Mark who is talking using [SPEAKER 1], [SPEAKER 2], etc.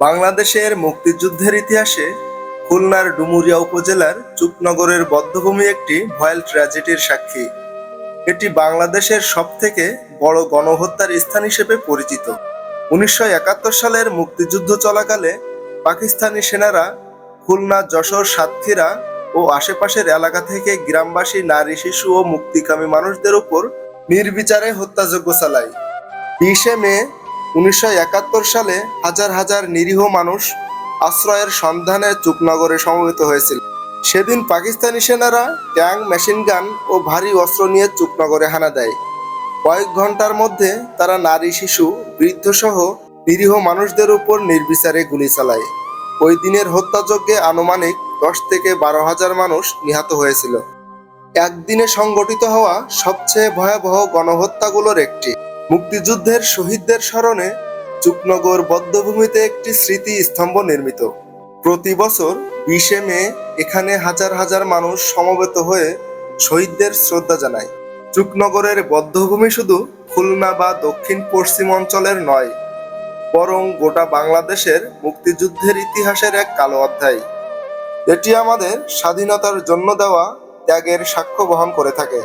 [SPEAKER 1] বাংলাদেশের মুক্তিযুদ্ধের ইতিহাসে খুলনার ডুমুরিয়া উপজেলার চুকনগরের বদ্ধভূমি একটি ভয়েল ট্র্যাজেডির সাক্ষী। এটি বাংলাদেশের সবথেকে বড় গণহত্যার স্থান হিসেবে পরিচিত। উনিশশো একাত্তর সালের মুক্তিযুদ্ধ চলাকালে পাকিস্তানি সেনারা খুলনা, যশোর, সাতক্ষীরা ও আশেপাশের এলাকা থেকে গ্রামবাসী, নারী, শিশু ও মুক্তিকামী মানুষদের উপর নির্বিচারে হত্যাযজ্ঞ চালায়। বিশে মে উনিশশো একাত্তর সালে হাজার হাজার নিরীহ মানুষ আশ্রয়ের সন্ধানে চুকনগরে সমবেত হয়েছিল। সেদিন পাকিস্তানি সেনারা ট্যাঙ্ক মেশিনগান ও ভারী অস্ত্র নিয়ে চুকনগরে হানা দেয়। কয়েক ঘণ্টার মধ্যে তারা নারী, শিশু, বৃদ্ধসহ নিরীহ মানুষদের উপর নির্বিচারে গুলি চালায়। ওই দিনের হত্যাযজ্ঞে আনুমানিক দশ থেকে বারো হাজার মানুষ নিহত হয়েছিল। একদিনে সংগঠিত হওয়া সবচেয়ে ভয়াবহ গণহত্যাগুলোর একটি। মুক্তিযুদ্ধের শহীদদের স্মরণে চুকনগর বদ্ধভূমিতে একটি স্মৃতি স্তম্ভ নির্মিত। প্রতি বছর বিশে মে এখানে হাজার হাজার মানুষ সমবেত হয়ে শহীদদের শ্রদ্ধা জানায়। চুকনগরের বদ্ধভূমি শুধু খুলনা বা দক্ষিণ পশ্চিম অঞ্চলের নয়, বরং গোটা বাংলাদেশের মুক্তিযুদ্ধের ইতিহাসের এক কালো অধ্যায়। এটি আমাদের স্বাধীনতার জন্য দেওয়া ত্যাগের সাক্ষ্য বহন করে থাকে।